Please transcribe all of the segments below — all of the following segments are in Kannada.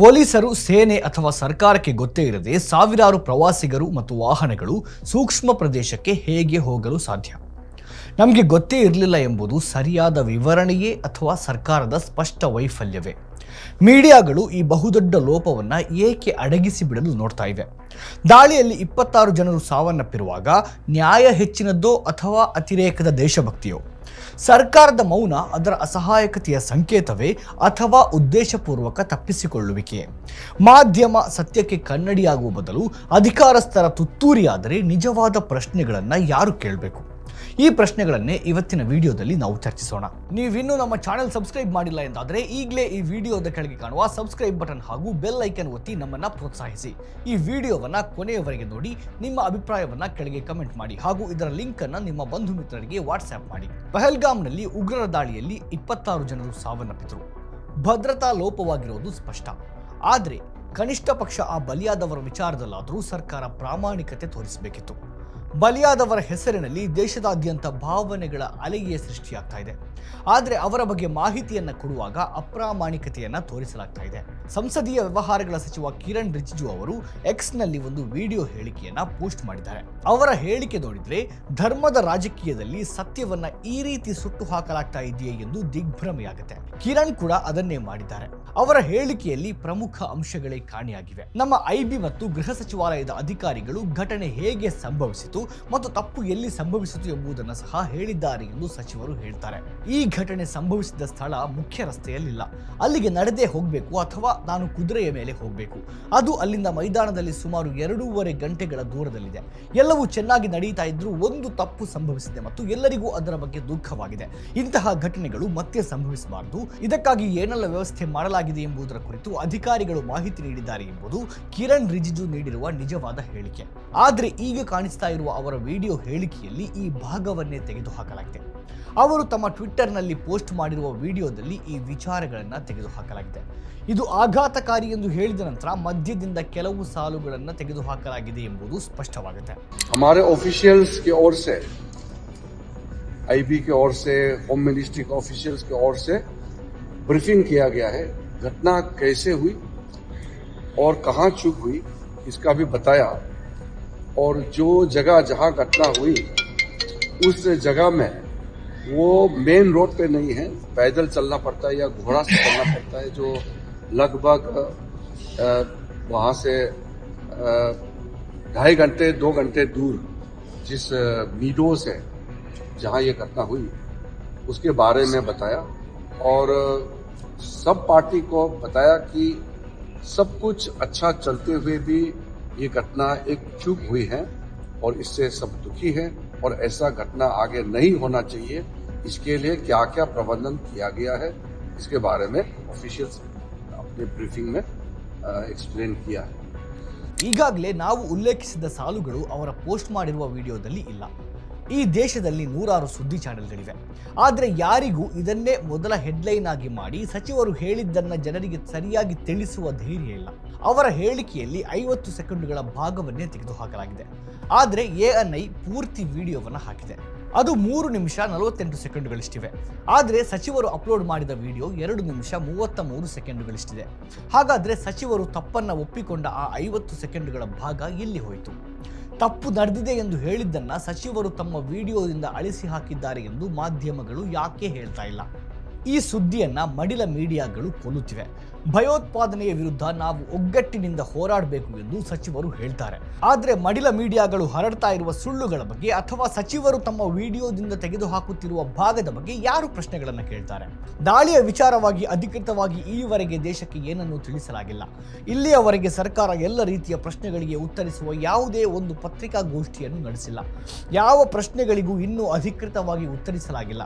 ಪೊಲೀಸರು ಸೇನೆ ಅಥವಾ ಸರ್ಕಾರಕ್ಕೆ ಗೊತ್ತೇ ಇರದೆ ಸಾವಿರಾರು ಪ್ರವಾಸಿಗರು ಮತ್ತು ವಾಹನಗಳು ಸೂಕ್ಷ್ಮ ಪ್ರದೇಶಕ್ಕೆ ಹೇಗೆ ಹೋಗಲು ಸಾಧ್ಯ? ನಮಗೆ ಗೊತ್ತೇ ಇರಲಿಲ್ಲ ಎಂಬುದು ಸರಿಯಾದ ವಿವರಣೆಯೇ ಅಥವಾ ಸರ್ಕಾರದ ಸ್ಪಷ್ಟ ವೈಫಲ್ಯವೇ? ಮೀಡಿಯಾಗಳು ಈ ಬಹುದೊಡ್ಡ ಲೋಪವನ್ನು ಏಕೆ ಅಡಗಿಸಿ ಬಿಡಲು ನೋಡ್ತಾ ಇವೆ? ದಾಳಿಯಲ್ಲಿ ಇಪ್ಪತ್ತಾರು ಜನರು ಸಾವನ್ನಪ್ಪಿರುವಾಗ ನ್ಯಾಯ ಹೆಚ್ಚಿನದ್ದೋ ಅಥವಾ ಅತಿರೇಕದ ದೇಶಭಕ್ತಿಯೋ? ಸರ್ಕಾರದ ಮೌನ ಅದರ ಅಸಹಾಯಕತೆಯ ಸಂಕೇತವೇ ಅಥವಾ ಉದ್ದೇಶಪೂರ್ವಕ ತಪ್ಪಿಸಿಕೊಳ್ಳುವಿಕೆ? ಮಾಧ್ಯಮ ಸತ್ಯಕ್ಕೆ ಕನ್ನಡಿಯಾಗುವ ಬದಲು ಅಧಿಕಾರಸ್ಥರ ತುತ್ತೂರಿಯಾದರೆ ನಿಜವಾದ ಪ್ರಶ್ನೆಗಳನ್ನು ಯಾರು ಕೇಳಬೇಕು? ಈ ಪ್ರಶ್ನೆಗಳನ್ನೇ ಇವತ್ತಿನ ವಿಡಿಯೋದಲ್ಲಿ ನಾವು ಚರ್ಚಿಸೋಣ. ನೀವಿನ್ನೂ ನಮ್ಮ ಚಾನೆಲ್ ಸಬ್ಸ್ಕ್ರೈಬ್ ಮಾಡಿಲ್ಲ ಎಂದಾದರೆ ಈಗಲೇ ಈ ವಿಡಿಯೋದ ಕೆಳಗೆ ಕಾಣುವ ಸಬ್ಸ್ಕ್ರೈಬ್ ಬಟನ್ ಹಾಗೂ ಬೆಲ್ ಐಕನ್ ಒತ್ತಿ ನಮ್ಮನ್ನು ಪ್ರೋತ್ಸಾಹಿಸಿ. ಈ ವಿಡಿಯೋವನ್ನು ಕೊನೆಯವರೆಗೆ ನೋಡಿ, ನಿಮ್ಮ ಅಭಿಪ್ರಾಯವನ್ನು ಕೆಳಗೆ ಕಮೆಂಟ್ ಮಾಡಿ ಹಾಗೂ ಇದರ ಲಿಂಕ್ ಅನ್ನು ನಿಮ್ಮ ಬಂಧು ಮಿತ್ರರಿಗೆ ವಾಟ್ಸ್ಆ್ಯಪ್ ಮಾಡಿ. ಪಹಲ್ಗಾಮ್ನಲ್ಲಿ ಉಗ್ರರ ದಾಳಿಯಲ್ಲಿ ಇಪ್ಪತ್ತಾರು ಜನರು ಸಾವನ್ನಪ್ಪಿದರು. ಭದ್ರತಾ ಲೋಪವಾಗಿರುವುದು ಸ್ಪಷ್ಟ. ಆದರೆ, ಕನಿಷ್ಠ ಪಕ್ಷ ಆ ಬಲಿಯಾದವರ ವಿಚಾರದಲ್ಲಾದರೂ ಸರ್ಕಾರ ಪ್ರಾಮಾಣಿಕತೆ ತೋರಿಸಬೇಕಿತ್ತು. ಬಲಿಯಾದವರ ಹೆಸರಿನಲ್ಲಿ ದೇಶದಾದ್ಯಂತ ಭಾವನೆಗಳ ಅಲೆಯೇ ಸೃಷ್ಟಿಯಾಗ್ತಾ ಇದೆ. ಆದರೆ ಅವರ ಬಗ್ಗೆ ಮಾಹಿತಿಯನ್ನು ಕೊಡುವಾಗ ಅಪ್ರಾಮಾಣಿಕತೆಯನ್ನ ತೋರಿಸಲಾಗ್ತಾ ಇದೆ. ಸಂಸದೀಯ ವ್ಯವಹಾರಗಳ ಸಚಿವ ಕಿರಣ್ ರಿಜಿಜು ಅವರು ಎಕ್ಸ್ನಲ್ಲಿ ಒಂದು ವಿಡಿಯೋ ಹೇಳಿಕೆಯನ್ನ ಪೋಸ್ಟ್ ಮಾಡಿದ್ದಾರೆ. ಅವರ ಹೇಳಿಕೆ ನೋಡಿದ್ರೆ, ಧರ್ಮದ ರಾಜಕೀಯದಲ್ಲಿ ಸತ್ಯವನ್ನ ಈ ರೀತಿ ಸುಟ್ಟು ಹಾಕಲಾಗ್ತಾ ಇದೆಯೇ ಎಂದು ದಿಗ್ಭ್ರಮೆಯಾಗುತ್ತೆ. ಕಿರಣ್ ಕೂಡ ಅದನ್ನೇ ಮಾಡಿದ್ದಾರೆ. ಅವರ ಹೇಳಿಕೆಯಲ್ಲಿ ಪ್ರಮುಖ ಅಂಶಗಳೇ ಕಾಣೆಯಾಗಿವೆ. ನಮ್ಮ ಐಬಿ ಮತ್ತು ಗೃಹ ಸಚಿವಾಲಯದ ಅಧಿಕಾರಿಗಳು ಘಟನೆ ಹೇಗೆ ಸಂಭವಿಸಿತು ಮತ್ತು ತಪ್ಪು ಎಲ್ಲಿ ಸಂಭವಿಸಿತು ಎಂಬುದನ್ನು ಸಹ ಹೇಳಿದ್ದಾರೆ ಎಂದು ಸಚಿವರು ಹೇಳ್ತಾರೆ. ಈ ಘಟನೆ ಸಂಭವಿಸಿದ ಸ್ಥಳ ಮುಖ್ಯ ರಸ್ತೆಯಲ್ಲಿಲ್ಲ. ಅಲ್ಲಿಗೆ ನಡೆದೇ ಹೋಗಬೇಕು ಅಥವಾ ನಾನು ಕುದುರೆಯ ಮೇಲೆ ಹೋಗಬೇಕು. ಅದು ಅಲ್ಲಿಂದ ಮೈದಾನದಲ್ಲಿ ಸುಮಾರು ಎರಡೂವರೆ ಗಂಟೆಗಳ ದೂರದಲ್ಲಿದೆ. ಎಲ್ಲವೂ ಚೆನ್ನಾಗಿ ನಡೀತಾ ಇದ್ರೂ ಒಂದು ತಪ್ಪು ಸಂಭವಿಸಿದೆ ಮತ್ತು ಎಲ್ಲರಿಗೂ ಅದರ ಬಗ್ಗೆ ದುಃಖವಾಗಿದೆ. ಇಂತಹ ಘಟನೆಗಳು ಮತ್ತೆ ಸಂಭವಿಸಬಾರದು. ಇದಕ್ಕಾಗಿ ಏನೆಲ್ಲ ವ್ಯವಸ್ಥೆ ಮಾಡಲಾಗಿದೆ ಎಂಬುದರ ಕುರಿತು ಅಧಿಕಾರಿಗಳು ಮಾಹಿತಿ ನೀಡಿದ್ದಾರೆ ಎಂಬುದು ಕಿರಣ್ ರಿಜಿಜು ನೀಡಿರುವ ನಿಜವಾದ ಹೇಳಿಕೆ. ಆದರೆ ಈಗ ಕಾಣಿಸ್ತಾ ಇರುವ ಅವರ ವಿಡಿಯೋ ಹೇಳಿಕೆಯಲ್ಲಿ ಈ ಭಾಗವನ್ನೇ ತೆಗೆದುಹಾಕಲಾಗಿದೆ ಅವರು ತಮ್ಮ ಟ್ವಿಟ್ಟರ್ನಲ್ಲಿ ಪೋಸ್ಟ್ ಮಾಡಿರುವ ವಿಡಿಯೋದಲ್ಲಿ ಈ ವಿಚಾರಗಳನ್ನು ತೆಗೆದುಹಾಕಲಾಗಿದೆ ಇದು ಆಘಾತಕಾರಿ ಎಂದು ಹೇಳಿದ ನಂತರ ಮಧ್ಯದಿಂದ ಕೆಲವು ಸಾಲುಗಳನ್ನು ತೆಗೆದುಹಾಕಲಾಗಿದೆ ಎಂಬುದು ಸ್ಪಷ್ಟವಾಗುತ್ತೆ हमारे ऑफिशियल्स की ओर से आईबी की ओर से होम मिनिस्ट्री के ऑफिशियल्स की ओर से ब्रीफिंग किया गया है घटना कैसे हुई और कहाँ चूक हुई इसका भी बताया और जो जगह जहाँ घटना हुई, उस जगह में वो मेन रोड पे नहीं है। पैदल चलना पड़ता है या घोड़ा से चलना पड़ता है, जो लगभग वहाँ से ढाई घंटे, दो घंटे दूर जिस मीडो से जहाँ ये घटना हुई, उसके बारे में बताया। और सब पार्टी को बताया कि सब कुछ अच्छा चलते हुए भी ये घटना एक चूक हुई है और इससे सब दुखी है और ऐसा घटना आगे नहीं होना चाहिए इसके लिए क्या क्या प्रबंधन किया गया है इसके बारे में ऑफिशियल्स अपने ब्रीफिंग में एक्सप्लेन किया है ಈಗಾಗಲೇ ನಾವು ಉಲ್ಲೇಖಿಸಿದ ಸಾಲುಗಳು ಅವರ ಪೋಸ್ಟ್ ಮಾಡಿರುವ ವಿಡಿಯೋದಲ್ಲಿ ಇಲ್ಲ ಈ ದೇಶದಲ್ಲಿ ನೂರಾರು ಸುದ್ದಿ ಚಾನೆಲ್ಗಳಿವೆ. ಆದರೆ ಯಾರಿಗೂ ಇದನ್ನೇ ಮೊದಲ ಹೆಡ್ಲೈನ್ ಆಗಿ ಮಾಡಿ ಸಚಿವರು ಹೇಳಿದ್ದನ್ನು ಜನರಿಗೆ ಸರಿಯಾಗಿ ತಿಳಿಸುವ ಧೈರ್ಯ ಇಲ್ಲ. ಅವರ ಹೇಳಿಕೆಯಲ್ಲಿ ಐವತ್ತು ಸೆಕೆಂಡುಗಳ ಭಾಗವನ್ನೇ ತೆಗೆದುಹಾಕಲಾಗಿದೆ. ಆದರೆ ಎಎನ್ಐ ಪೂರ್ತಿ ವಿಡಿಯೋವನ್ನು ಹಾಕಿದೆ. ಅದು ಮೂರು ನಿಮಿಷ ನಲವತ್ತೆಂಟು ಸೆಕೆಂಡ್ಗಳಿಷ್ಟಿವೆ. ಆದರೆ ಸಚಿವರು ಅಪ್ಲೋಡ್ ಮಾಡಿದ ವಿಡಿಯೋ ಎರಡು ನಿಮಿಷ ಮೂವತ್ತ ಮೂರು ಸೆಕೆಂಡುಗಳಷ್ಟಿದೆ. ಹಾಗಾದರೆ ಸಚಿವರು ತಪ್ಪನ್ನು ಒಪ್ಪಿಕೊಂಡ ಆ ಐವತ್ತು ಸೆಕೆಂಡುಗಳ ಭಾಗ ಎಲ್ಲಿ ಹೋಯಿತು? ತಪ್ಪು ನಡೆದಿದೆ ಎಂದು ಹೇಳಿದ್ದನ್ನ ಸಚಿವರು ತಮ್ಮ ವಿಡಿಯೋದಿಂದ ಅಳಿಸಿ ಹಾಕಿದ್ದಾರೆ ಎಂದು ಮಾಧ್ಯಮಗಳು ಯಾಕೆ ಹೇಳ್ತಾ ಇಲ್ಲ? ಈ ಸುದ್ದಿಯನ್ನ ಮಡಿಲ ಮೀಡಿಯಾಗಳು ಕೊಲ್ಲುತ್ತಿವೆ. ಭಯೋತ್ಪಾದನೆಯ ವಿರುದ್ಧ ನಾವು ಒಗ್ಗಟ್ಟಿನಿಂದ ಹೋರಾಡಬೇಕು ಎಂದು ಸಚಿವರು ಹೇಳ್ತಾರೆ. ಆದರೆ ಮಡಿಲ ಮೀಡಿಯಾಗಳು ಹರಡ್ತಾ ಇರುವ ಸುಳ್ಳುಗಳ ಬಗ್ಗೆ ಅಥವಾ ಸಚಿವರು ತಮ್ಮ ವಿಡಿಯೋದಿಂದ ತೆಗೆದುಹಾಕುತ್ತಿರುವ ಭಾಗದ ಬಗ್ಗೆ ಯಾರು ಪ್ರಶ್ನೆಗಳನ್ನು ಕೇಳ್ತಾರೆ? ದಾಳಿಯ ವಿಚಾರವಾಗಿ ಅಧಿಕೃತವಾಗಿ ಈವರೆಗೆ ದೇಶಕ್ಕೆ ಏನನ್ನೂ ತಿಳಿಸಲಾಗಿಲ್ಲ. ಇಲ್ಲಿಯವರೆಗೆ ಸರ್ಕಾರ ಎಲ್ಲ ರೀತಿಯ ಪ್ರಶ್ನೆಗಳಿಗೆ ಉತ್ತರಿಸುವ ಯಾವುದೇ ಒಂದು ಪತ್ರಿಕಾಗೋಷ್ಠಿಯನ್ನು ನಡೆಸಿಲ್ಲ. ಯಾವ ಪ್ರಶ್ನೆಗಳಿಗೂ ಇನ್ನೂ ಅಧಿಕೃತವಾಗಿ ಉತ್ತರಿಸಲಾಗಿಲ್ಲ.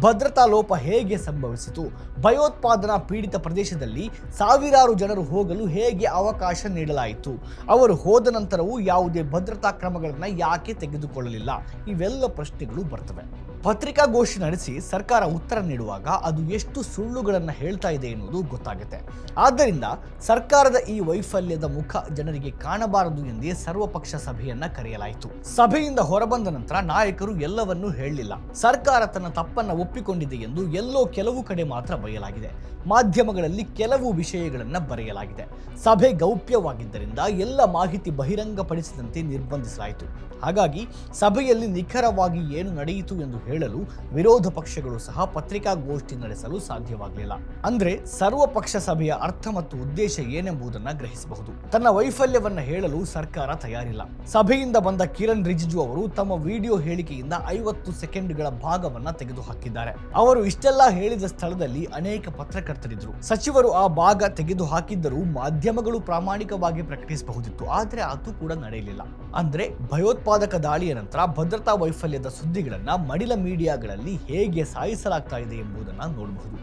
ಭದ್ರತಾ ಲೋಪ ಹೇಗೆ ಸಂಭವಿಸಿತು ಭಯೋತ್ಪಾದನಾ ಪೀಡಿತ ಪ್ರದೇಶದಲ್ಲಿ ಸಾವಿರಾರು ಜನರು ಹೋಗಲು ಹೇಗೆ ಅವಕಾಶ ನೀಡಲಾಯಿತು? ಅವರು ಹೋದ ನಂತರವೂ ಯಾವುದೇ ಭದ್ರತಾ ಕ್ರಮಗಳನ್ನು ಯಾಕೆ ತೆಗೆದುಕೊಳ್ಳಲಿಲ್ಲ? ಇವೆಲ್ಲ ಪ್ರಶ್ನೆಗಳು ಬರ್ತವೆ. ಪತ್ರಿಕಾಗೋಷ್ಠಿ ನಡೆಸಿ ಸರ್ಕಾರ ಉತ್ತರ ನೀಡುವಾಗ ಅದು ಎಷ್ಟು ಸುಳ್ಳುಗಳನ್ನು ಹೇಳ್ತಾ ಇದೆ ಎನ್ನುವುದು ಗೊತ್ತಾಗುತ್ತೆ. ಆದ್ದರಿಂದ ಸರ್ಕಾರದ ಈ ವೈಫಲ್ಯದ ಮುಖ ಜನರಿಗೆ ಕಾಣಬಾರದು ಎಂದೇ ಸರ್ವಪಕ್ಷ ಸಭೆಯನ್ನ ಕರೆಯಲಾಯಿತು. ಸಭೆಯಿಂದ ಹೊರಬಂದ ನಂತರ ನಾಯಕರು ಎಲ್ಲವನ್ನೂ ಹೇಳಲಿಲ್ಲ. ಸರ್ಕಾರ ತನ್ನ ತಪ್ಪನ್ನ ಒಪ್ಪಿಕೊಂಡಿದೆ ಎಂದು ಎಲ್ಲೋ ಕೆಲವು ಕಡೆ ಮಾತ್ರ ಬಯಲಾಗಿದೆ ಮಾಧ್ಯಮಗಳಲ್ಲಿ ಕೆಲವು ವಿಷಯಗಳನ್ನು ಬರೆಯಲಾಗಿದೆ. ಸಭೆ ಗೌಪ್ಯವಾಗಿದ್ದರಿಂದ ಎಲ್ಲ ಮಾಹಿತಿ ಬಹಿರಂಗಪಡಿಸಿದಂತೆ ನಿರ್ಬಂಧಿಸಲಾಯಿತು. ಹಾಗಾಗಿ ಸಭೆಯಲ್ಲಿ ನಿಖರವಾಗಿ ಏನು ನಡೆಯಿತು ಎಂದು ಹೇಳಲು ವಿರೋಧ ಪಕ್ಷಗಳು ಸಹ ಪತ್ರಿಕಾಗೋಷ್ಠಿ ನಡೆಸಲು ಸಾಧ್ಯವಾಗಲಿಲ್ಲ. ಅಂದ್ರೆ ಸರ್ವ ಪಕ್ಷ ಸಭೆಯ ಅರ್ಥ ಮತ್ತು ಉದ್ದೇಶ ಏನೆಂಬುದನ್ನು ಗ್ರಹಿಸಬಹುದು. ತನ್ನ ವೈಫಲ್ಯವನ್ನ ಹೇಳಲು ಸರ್ಕಾರ ತಯಾರಿಲ್ಲ. ಸಭೆಯಿಂದ ಬಂದ ಕಿರಣ್ ರಿಜಿಜು ಅವರು ತಮ್ಮ ವಿಡಿಯೋ ಹೇಳಿಕೆಯಿಂದ ಐವತ್ತು ಸೆಕೆಂಡ್ಗಳ ಭಾಗವನ್ನ ತೆಗೆದುಹಾಕಿದ್ದಾರೆ. ಅವರು ಇಷ್ಟೆಲ್ಲ ಹೇಳಿದ ಸ್ಥಳದಲ್ಲಿ ಅನೇಕ ಪತ್ರಕರ್ತರಿದ್ರು ಸಚಿವರು ಆ ಭಾಗ ತೆಗೆದು ಹಾಕಿದ್ದರೂ ಮಾಧ್ಯಮಗಳು ಪ್ರಾಮಾಣಿಕವಾಗಿ ಪ್ರಕಟಿಸಬಹುದಿತ್ತು. ಆದರೆ ಅದು ಕೂಡ ನಡೆಯಲಿಲ್ಲ. ಅಂದ್ರೆ ಭಯೋತ್ಪಾದಕ ದಾಳಿಯ ನಂತರ ಭದ್ರತಾ ವೈಫಲ್ಯದ ಸುದ್ದಿಗಳನ್ನ ಮಡಿಲ ಮೀಡಿಯಾಗಳಲ್ಲಿ ಹೇಗೆ ಸಾಯಿಸಲಾಗ್ತಾ ಇದೆ ಎಂಬುದನ್ನು ನೋಡಬಹುದು.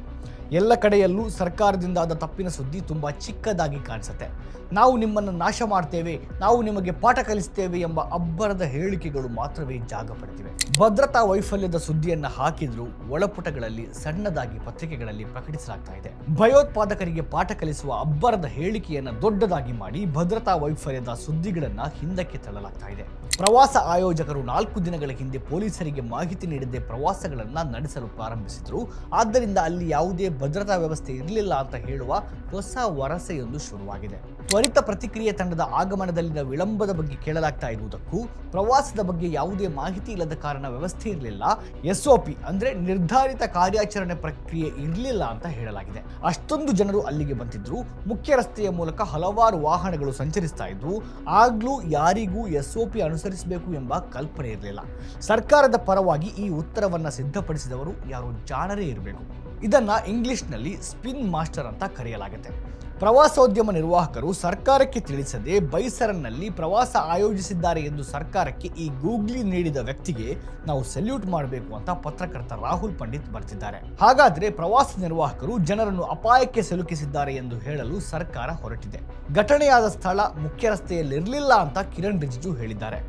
ಎಲ್ಲ ಕಡೆಯಲ್ಲೂ ಸರ್ಕಾರದಿಂದ ಆದ ತಪ್ಪಿನ ಸುದ್ದಿ ತುಂಬ ಚಿಕ್ಕದಾಗಿ ಕಾಣಿಸುತ್ತೆ. ನಾವು ನಿಮ್ಮನ್ನು ನಾಶ ಮಾಡ್ತೇವೆ, ನಾವು ನಿಮಗೆ ಪಾಠ ಕಲಿಸ್ತೇವೆ ಎಂಬ ಅಬ್ಬರದ ಹೇಳಿಕೆಗಳು ಮಾತ್ರವೇ ಜಾಗ ಪಡೆದಿವೆ. ಭದ್ರತಾ ವೈಫಲ್ಯದ ಸುದ್ದಿಯನ್ನು ಹಾಕಿದರೂ ಒಳಪುಟಗಳಲ್ಲಿ ಸಣ್ಣದಾಗಿ ಪತ್ರಿಕೆಗಳಲ್ಲಿ ಪ್ರಕಟಿಸಲಾಗ್ತಾ ಇದೆ. ಭಯೋತ್ಪಾದಕರಿಗೆ ಪಾಠ ಕಲಿಸುವ ಅಬ್ಬರದ ಹೇಳಿಕೆಯನ್ನು ದೊಡ್ಡದಾಗಿ ಮಾಡಿ ಭದ್ರತಾ ವೈಫಲ್ಯದ ಸುದ್ದಿಗಳನ್ನು ಹಿಂದಕ್ಕೆ ತಳ್ಳಲಾಗ್ತಾ ಇದೆ. ಪ್ರವಾಸ ಆಯೋಜಕರು ನಾಲ್ಕು ದಿನಗಳ ಹಿಂದೆ ಪೊಲೀಸರಿಗೆ ಮಾಹಿತಿ ನೀಡದೆ ಪ್ರವಾಸಗಳನ್ನು ನಡೆಸಲು ಪ್ರಾರಂಭಿಸಿದ್ರು. ಆದ್ದರಿಂದ ಅಲ್ಲಿ ಯಾವುದೇ ಭದ್ರತಾ ವ್ಯವಸ್ಥೆ ಇರಲಿಲ್ಲ ಅಂತ ಹೇಳುವ ಹೊಸ ವರಸೆಯೊಂದು ಶುರುವಾಗಿದೆ. ತ್ವರಿತ ಪ್ರತಿಕ್ರಿಯೆ ತಂಡದ ಆಗಮನದಲ್ಲಿನ ವಿಳಂಬದ ಬಗ್ಗೆ ಕೇಳಲಾಗ್ತಾ ಇರುವುದಕ್ಕೂ, ಪ್ರವಾಸದ ಬಗ್ಗೆ ಯಾವುದೇ ಮಾಹಿತಿ ಇಲ್ಲದ ಕಾರಣ ವ್ಯವಸ್ಥೆ ಇರಲಿಲ್ಲ. ಎಸ್ಒಪಿ ಅಂದ್ರೆ ನಿರ್ಧಾರಿತ ಕಾರ್ಯಾಚರಣೆ ಪ್ರಕ್ರಿಯೆ ಇರಲಿಲ್ಲ ಅಂತ ಹೇಳಲಾಗಿದೆ. ಅಷ್ಟೊಂದು ಜನರು ಅಲ್ಲಿಗೆ ಬಂದಿದ್ರು. ಮುಖ್ಯ ರಸ್ತೆಯ ಮೂಲಕ ಹಲವಾರು ವಾಹನಗಳು ಸಂಚರಿಸ್ತಾ ಇದ್ವು. ಆಗ್ಲೂ ಯಾರಿಗೂ ಎಸ್ಒಪಿ ಅನುಸರಿಸಬೇಕು ಎಂಬ ಕಲ್ಪನೆ ಇರಲಿಲ್ಲ. ಸರ್ಕಾರದ ಪರವಾಗಿ ಈ ಉತ್ತರವನ್ನ ಸಿದ್ಧಪಡಿಸಿದವರು ಯಾರು ಜಾಣರೇ ಇರಬೇಕು. ಇದನ್ನ ಇಂಗ್ಲಿಷ್ನಲ್ಲಿ ಸ್ಪಿನ್ ಮಾಸ್ಟರ್ ಅಂತ ಕರೆಯಲಾಗುತ್ತೆ. ಪ್ರವಾಸೋದ್ಯಮ ನಿರ್ವಾಹಕರು ಸರ್ಕಾರಕ್ಕೆ ತಿಳಿಸದೆ ಬೈಸರನ್ನಲ್ಲಿ ಪ್ರವಾಸ ಆಯೋಜಿಸಿದ್ದಾರೆ ಎಂದು ಸರ್ಕಾರಕ್ಕೆ ಈ ಗೂಗ್ಲಿ ನೀಡಿದ ವ್ಯಕ್ತಿಗೆ ನಾವು ಸೆಲ್ಯೂಟ್ ಮಾಡಬೇಕು ಅಂತ ಪತ್ರಕರ್ತ ರಾಹುಲ್ ಪಂಡಿತ್ ಬರ್ತಿದ್ದಾರೆ ಹಾಗಾದ್ರೆ ಪ್ರವಾಸ ನಿರ್ವಾಹಕರು ಜನರನ್ನು ಅಪಾಯಕ್ಕೆ ಸಿಲುಕಿಸಿದ್ದಾರೆ ಎಂದು ಹೇಳಲು ಸರ್ಕಾರ ಹೊರಟಿದೆ. ಘಟನೆಯಾದ ಸ್ಥಳ ಮುಖ್ಯ ರಸ್ತೆಯಲ್ಲಿರಲಿಲ್ಲ ಅಂತ ಕಿರಣ್ ರಿಜಿಜು ಹೇಳಿದ್ದಾರೆ.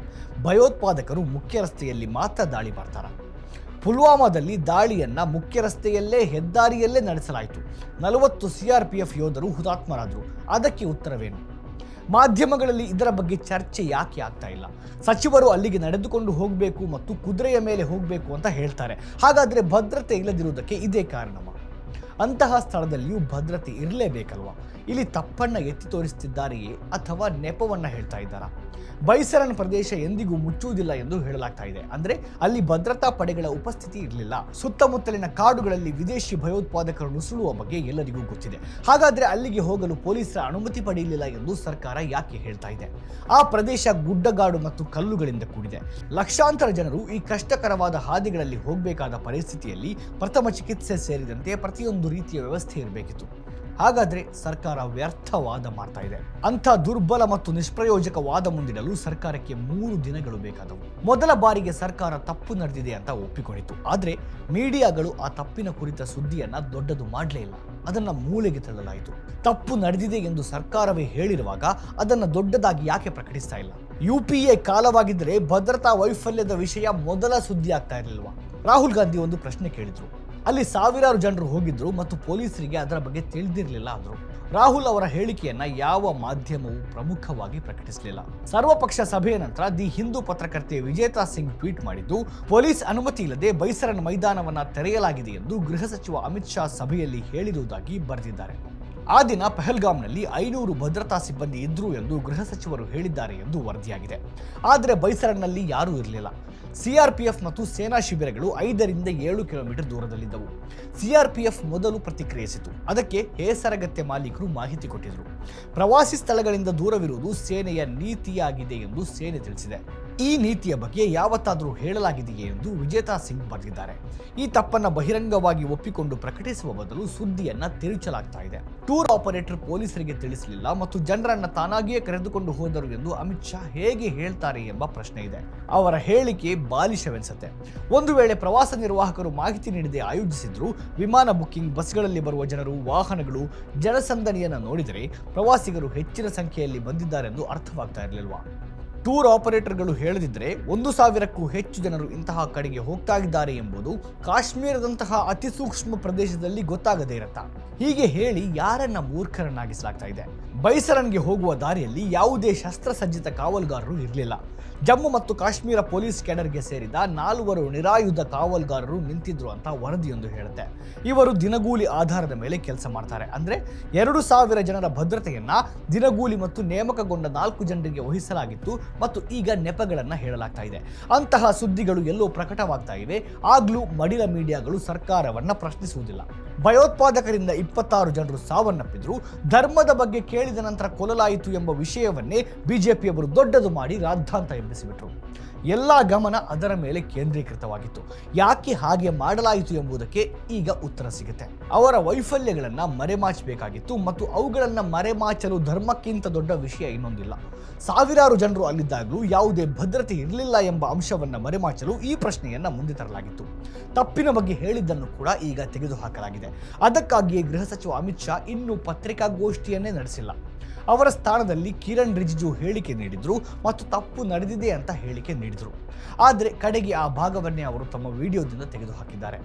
ಭಯೋತ್ಪಾದಕರು ಮುಖ್ಯ ರಸ್ತೆಯಲ್ಲಿ ಮಾತ್ರ ದಾಳಿ ಮಾಡ್ತಾರೆ? ಪುಲ್ವಾಮಾದಲ್ಲಿ ದಾಳಿಯನ್ನು ಮುಖ್ಯ ರಸ್ತೆಯಲ್ಲೇ, ಹೆದ್ದಾರಿಯಲ್ಲೇ ನಡೆಸಲಾಯಿತು. ನಲವತ್ತು ಸಿಆರ್ಪಿಎಫ್ ಯೋಧರು ಹುತಾತ್ಮರಾದರು. ಅದಕ್ಕೆ ಉತ್ತರವೇನು? ಮಾಧ್ಯಮಗಳಲ್ಲಿ ಇದರ ಬಗ್ಗೆ ಚರ್ಚೆ ಯಾಕೆ ಆಗ್ತಾ ಇಲ್ಲ? ಸಚಿವರು ಅಲ್ಲಿಗೆ ನಡೆದುಕೊಂಡು ಹೋಗಬೇಕು ಮತ್ತು ಕುದುರೆಯ ಮೇಲೆ ಹೋಗಬೇಕು ಅಂತ ಹೇಳ್ತಾರೆ. ಹಾಗಾದರೆ ಭದ್ರತೆ ಇಲ್ಲದಿರುವುದಕ್ಕೆ ಇದೇ ಕಾರಣವಾ? ಅಂತಹ ಸ್ಥಳದಲ್ಲಿಯೂ ಭದ್ರತೆ ಇರಲೇಬೇಕಲ್ವಾ? ಇಲ್ಲಿ ತಪ್ಪನ್ನ ಎತ್ತಿ ತೋರಿಸುತ್ತಿದ್ದಾರೆಯೇ ಅಥವಾ ನೆಪವನ್ನ ಹೇಳ್ತಾ ಇದ್ದಾರಾ? ಬೈಸರನ್ ಪ್ರದೇಶ ಎಂದಿಗೂ ಮುಚ್ಚುವುದಿಲ್ಲ ಎಂದು ಹೇಳಲಾಗ್ತಾ ಇದೆ. ಅಂದ್ರೆ ಅಲ್ಲಿ ಭದ್ರತಾ ಪಡೆಗಳ ಉಪಸ್ಥಿತಿ ಇರಲಿಲ್ಲ. ಸುತ್ತಮುತ್ತಲಿನ ಕಾಡುಗಳಲ್ಲಿ ವಿದೇಶಿ ಭಯೋತ್ಪಾದಕರು ನುಸುಳುವ ಬಗ್ಗೆ ಎಲ್ಲರಿಗೂ ಗೊತ್ತಿದೆ. ಹಾಗಾದ್ರೆ ಅಲ್ಲಿಗೆ ಹೋಗಲು ಪೊಲೀಸರ ಅನುಮತಿ ಪಡೆಯಲಿಲ್ಲ ಎಂದು ಸರ್ಕಾರ ಯಾಕೆ ಹೇಳ್ತಾ ಇದೆ? ಆ ಪ್ರದೇಶ ಗುಡ್ಡಗಾಡು ಮತ್ತು ಕಲ್ಲುಗಳಿಂದ ಕೂಡಿದೆ. ಲಕ್ಷಾಂತರ ಜನರು ಈ ಕಷ್ಟಕರವಾದ ಹಾದಿಗಳಲ್ಲಿ ಹೋಗಬೇಕಾದ ಪರಿಸ್ಥಿತಿಯಲ್ಲಿ ಪ್ರಥಮ ಚಿಕಿತ್ಸೆ ಸೇರಿದಂತೆ ಪ್ರತಿಯೊಂದು ರೀತಿಯ ವ್ಯವಸ್ಥೆ ಇರಬೇಕಿತ್ತು. ಹಾಗಾದ್ರೆ ಸರ್ಕಾರ ವ್ಯರ್ಥವಾದ ಮಾಡ್ತಾ ಇದೆ. ಅಂಥ ದುರ್ಬಲ ಮತ್ತು ನಿಷ್ಪ್ರಯೋಜಕ ವಾದ ಮುಂದಿಡಲು ಸರ್ಕಾರಕ್ಕೆ ಮೂರು ದಿನಗಳು ಬೇಕಾದವು. ಮೊದಲ ಬಾರಿಗೆ ಸರ್ಕಾರ ತಪ್ಪು ನಡೆದಿದೆ ಅಂತ ಒಪ್ಪಿಕೊಂಡಿತು ಆದರೆ ಮೀಡಿಯಾಗಳು ಆ ತಪ್ಪಿನ ಕುರಿತ ಸುದ್ದಿಯನ್ನು ದೊಡ್ಡದು ಮಾಡಲೇ ಇಲ್ಲ. ಅದನ್ನ ಮೂಲೆಗೆ ತಳ್ಳಲಾಯಿತು. ತಪ್ಪು ನಡೆದಿದೆ ಎಂದು ಸರ್ಕಾರವೇ ಹೇಳಿರುವಾಗ ಅದನ್ನ ದೊಡ್ಡದಾಗಿ ಯಾಕೆ ಪ್ರಕಟಿಸ್ತಾ ಇಲ್ಲ? ಯು ಪಿ ಎ ಕಾಲವಾಗಿದ್ದರೆ ಭದ್ರತಾ ವೈಫಲ್ಯದ ವಿಷಯ ಮೊದಲ ಸುದ್ದಿ ಆಗ್ತಾ ಇರಲಿಲ್ವಾ? ರಾಹುಲ್ ಗಾಂಧಿ ಒಂದು ಪ್ರಶ್ನೆ ಕೇಳಿದ್ರು. ಅಲ್ಲಿ ಸಾವಿರಾರು ಜನರು ಹೋಗಿದ್ರು ಮತ್ತು ಪೊಲೀಸರಿಗೆ ಅದರ ಬಗ್ಗೆ ತಿಳಿದಿರಲಿಲ್ಲ ಅಂದರು. ರಾಹುಲ್ ಅವರ ಹೇಳಿಕೆಯನ್ನ ಯಾವ ಮಾಧ್ಯಮವು ಪ್ರಮುಖವಾಗಿ ಪ್ರಕಟಿಸಲಿಲ್ಲ. ಸರ್ವಪಕ್ಷ ಸಭೆಯ ನಂತರ ದಿ ಹಿಂದೂ ಪತ್ರಕರ್ತೆ ವಿಜೇತಾ ಸಿಂಗ್ ಟ್ವೀಟ್ ಮಾಡಿದ್ದು, ಪೊಲೀಸ್ ಅನುಮತಿ ಇಲ್ಲದೆ ಬೈಸರನ್ ಮೈದಾನವನ್ನ ತೆರೆಯಲಾಗಿದೆ ಎಂದು ಗೃಹ ಸಚಿವ ಅಮಿತ್ ಶಾ ಸಭೆಯಲ್ಲಿ ಹೇಳಿರುವುದಾಗಿ ಬರೆದಿದ್ದಾರೆ. ಆ ದಿನ ಪೆಹಲ್ಗಾಮ್ನಲ್ಲಿ ಐನೂರು ಭದ್ರತಾ ಸಿಬ್ಬಂದಿ ಇದ್ರು ಎಂದು ಗೃಹ ಸಚಿವರು ಹೇಳಿದ್ದಾರೆ ಎಂದು ವರದಿಯಾಗಿದೆ. ಆದರೆ ಬೈಸರನ್ನಲ್ಲಿ ಯಾರೂ ಇರಲಿಲ್ಲ. ಸಿಆರ್ಪಿಎಫ್ ಮತ್ತು ಸೇನಾ ಶಿಬಿರಗಳು ಐದರಿಂದ ಏಳು ಕಿಲೋಮೀಟರ್ ದೂರದಲ್ಲಿದ್ದವು. ಸಿಆರ್ಪಿಎಫ್ ಮೊದಲು ಪ್ರತಿಕ್ರಿಯಿಸಿತು. ಅದಕ್ಕೆ ಹೇಸರಗತ್ತೆ ಮಾಲೀಕರು ಮಾಹಿತಿ ಕೊಟ್ಟಿದ್ರು. ಪ್ರವಾಸಿ ಸ್ಥಳಗಳಿಂದ ದೂರವಿರುವುದು ಸೇನೆಯ ನೀತಿಯಾಗಿದೆ ಎಂದು ಸೇನೆ ತಿಳಿಸಿದೆ. ಈ ನೀತಿಯ ಬಗ್ಗೆ ಯಾವತ್ತಾದರೂ ಹೇಳಲಾಗಿದೆಯೇ ಎಂದು ವಿಜೇತಾ ಸಿಂಗ್ ಬರೆದಿದ್ದಾರೆ. ಈ ತಪ್ಪನ್ನ ಬಹಿರಂಗವಾಗಿ ಒಪ್ಪಿಕೊಂಡು ಪ್ರಕಟಿಸುವ ಬದಲು ಸುದ್ದಿಯನ್ನ ತಿರುಚಲಾಗ್ತಾ ಇದೆ. ಟೂರ್ ಆಪರೇಟರ್ ಪೊಲೀಸರಿಗೆ ತಿಳಿಸಲಿಲ್ಲ ಮತ್ತು ಜನರನ್ನ ತಾನಾಗಿಯೇ ಕರೆದುಕೊಂಡು ಹೋದರು ಎಂದು ಅಮಿತ್ ಶಾ ಹೇಗೆ ಹೇಳ್ತಾರೆ ಎಂಬ ಪ್ರಶ್ನೆ ಇದೆ. ಅವರ ಹೇಳಿಕೆ ಬಾಲಿಶವೆನಿಸುತ್ತೆ. ಒಂದು ವೇಳೆ ಪ್ರವಾಸ ನಿರ್ವಾಹಕರು ಮಾಹಿತಿ ನೀಡದೆ ಆಯೋಜಿಸಿದ್ರು ವಿಮಾನ ಬುಕ್ಕಿಂಗ್ ಬಸ್ಗಳಲ್ಲಿ ಬರುವ ಜನರು, ವಾಹನಗಳು ಜನಸಂದಣಿಯನ್ನು ನೋಡಿದರೆ ಪ್ರವಾಸಿಗರು ಹೆಚ್ಚಿನ ಸಂಖ್ಯೆಯಲ್ಲಿ ಬಂದಿದ್ದಾರೆಂದು ಅರ್ಥವಾಗ್ತಾ ಇರಲಿಲ್ವಾ? ಟೂರ್ ಆಪರೇಟರ್ಗಳು ಹೇಳದಿದ್ರೆ ಒಂದು ಸಾವಿರಕ್ಕೂ ಹೆಚ್ಚು ಜನರು ಇಂತಹ ಕಡೆಗೆ ಹೋಗ್ತಾ ಇದ್ದಾರೆ ಎಂಬುದು ಕಾಶ್ಮೀರದಂತಹ ಅತಿ ಸೂಕ್ಷ್ಮ ಪ್ರದೇಶದಲ್ಲಿ ಗೊತ್ತಾಗದೇ ಇರತ್ತಾ. ಹೀಗೆ ಹೇಳಿ ಯಾರನ್ನ ಮೂರ್ಖರನ್ನಾಗಿಸಲಾಗ್ತಾ ಇದೆ? ಬೈಸರನ್ಗೆ ಹೋಗುವ ದಾರಿಯಲ್ಲಿ ಯಾವುದೇ ಶಸ್ತ್ರಸಜ್ಜಿತ ಕಾವಲುಗಾರರು ಇರಲಿಲ್ಲ. ಜಮ್ಮು ಮತ್ತು ಕಾಶ್ಮೀರ ಪೊಲೀಸ್ ಕ್ಯಾಡರ್ಗೆ ಸೇರಿದ ನಾಲ್ವರು ನಿರಾಯುಧ ಕಾವಲುಗಾರರು ನಿಂತಿದ್ರು ಅಂತ ವರದಿಯೊಂದು ಹೇಳುತ್ತೆ. ಇವರು ದಿನಗೂಲಿ ಆಧಾರದ ಮೇಲೆ ಕೆಲಸ ಮಾಡ್ತಾರೆ. ಅಂದ್ರೆ ಎರಡು ಸಾವಿರ ಜನರ ಭದ್ರತೆಯನ್ನ ದಿನಗೂಲಿ ಮತ್ತು ನೇಮಕಗೊಂಡ ನಾಲ್ಕು ಜನರಿಗೆ ವಹಿಸಲಾಗಿತ್ತು ಮತ್ತು ಈಗ ನೆಪಗಳನ್ನ ಹೇಳಲಾಗ್ತಾ ಇದೆ. ಅಂತಹ ಸುದ್ದಿಗಳು ಎಲ್ಲೋ ಪ್ರಕಟವಾಗ್ತಾ ಇವೆ. ಆಗ್ಲೂ ಮಡಿಲ ಮೀಡಿಯಾಗಳು ಸರ್ಕಾರವನ್ನ ಪ್ರಶ್ನಿಸುವುದಿಲ್ಲ. ಭಯೋತ್ಪಾದಕರಿಂದ ಇಪ್ಪತ್ತಾರು ಜನರು ಸಾವನ್ನಪ್ಪಿದ್ರು. ಧರ್ಮದ ಬಗ್ಗೆ ಕೇಳಿದ ನಂತರ ಕೊಲ್ಲಲಾಯಿತು ಎಂಬ ವಿಷಯವನ್ನೇ ಬಿಜೆಪಿಯವರು ದೊಡ್ಡದು ಮಾಡಿ ರಾದ್ಧಾಂತ ಎಬ್ಬಿಸಿಬಿಟ್ರು. ಎಲ್ಲ ಗಮನ ಅದರ ಮೇಲೆ ಕೇಂದ್ರೀಕೃತವಾಗಿತ್ತು. ಯಾಕೆ ಹಾಗೆ ಮಾಡಲಾಯಿತು ಎಂಬುದಕ್ಕೆ ಈಗ ಉತ್ತರ ಸಿಗುತ್ತೆ. ಅವರ ವೈಫಲ್ಯಗಳನ್ನು ಮರೆಮಾಚಬೇಕಾಗಿತ್ತು ಮತ್ತು ಅವುಗಳನ್ನು ಮರೆಮಾಚಲು ಧರ್ಮಕ್ಕಿಂತ ದೊಡ್ಡ ವಿಷಯ ಇನ್ನೊಂದಿಲ್ಲ. ಸಾವಿರಾರು ಜನರು ಅಲ್ಲಿದ್ದಾಗಲೂ ಯಾವುದೇ ಭದ್ರತೆ ಇರಲಿಲ್ಲ ಎಂಬ ಅಂಶವನ್ನ ಮರೆಮಾಚಲು ಈ ಪ್ರಶ್ನೆಯನ್ನ ಮುಂದೆ ತರಲಾಗಿತ್ತು. ತಪ್ಪಿನ ಬಗ್ಗೆ ಹೇಳಿದ್ದನ್ನು ಕೂಡ ಈಗ ತೆಗೆದುಹಾಕಲಾಗಿದೆ. ಅದಕ್ಕಾಗಿಯೇ ಗೃಹ ಸಚಿವ ಅಮಿತ್ ಶಾ ಇನ್ನೂ ಪತ್ರಿಕಾಗೋಷ್ಠಿಯನ್ನೇ ನಡೆಸಿಲ್ಲ. ಅವರ ಸ್ಥಾನದಲ್ಲಿ ಕಿರಣ್ ರಿಜಿಜು ಹೇಳಿಕೆ ನೀಡಿದ್ರು ಮತ್ತು ತಪ್ಪು ನಡೆದಿದೆ ಅಂತ ಹೇಳಿಕೆ ನೀಡಿದರು. ಆದರೆ ಕಡೆಗೆ ಆ ಭಾಗವನ್ನೇ ಅವರು ತಮ್ಮ ವಿಡಿಯೋದಿಂದ ತೆಗೆದುಹಾಕಿದ್ದಾರೆ.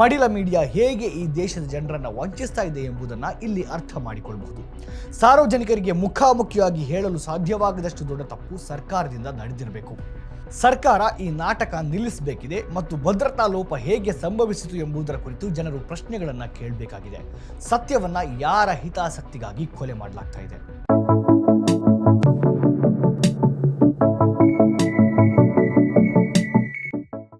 ಮಡಿಲ ಮೀಡಿಯಾ ಹೇಗೆ ಈ ದೇಶದ ಜನರನ್ನು ವಂಚಿಸ್ತಾ ಇದೆ ಎಂಬುದನ್ನು ಇಲ್ಲಿ ಅರ್ಥ ಮಾಡಿಕೊಳ್ಳಬಹುದು ಸಾರ್ವಜನಿಕರಿಗೆ ಮುಖಾಮುಖಿಯಾಗಿ ಹೇಳಲು ಸಾಧ್ಯವಾಗದಷ್ಟು ದೊಡ್ಡ ತಪ್ಪು ಸರ್ಕಾರದಿಂದ ನಡೆದಿರಬೇಕು. ಸರ್ಕಾರ ಈ ನಾಟಕ ನಿಲ್ಲಿಸಬೇಕಿದೆ ಮತ್ತು ಭದ್ರತಾ ಲೋಪ ಹೇಗೆ ಸಂಭವಿಸಿತು ಎಂಬುದರ ಕುರಿತು ಜನರು ಪ್ರಶ್ನೆಗಳನ್ನು ಕೇಳಬೇಕಾಗಿದೆ. ಸತ್ಯವನ್ನ ಯಾರ ಹಿತಾಸಕ್ತಿಗಾಗಿ ಕೊಲೆ ಮಾಡಲಾಗ್ತಾ ಇದೆ?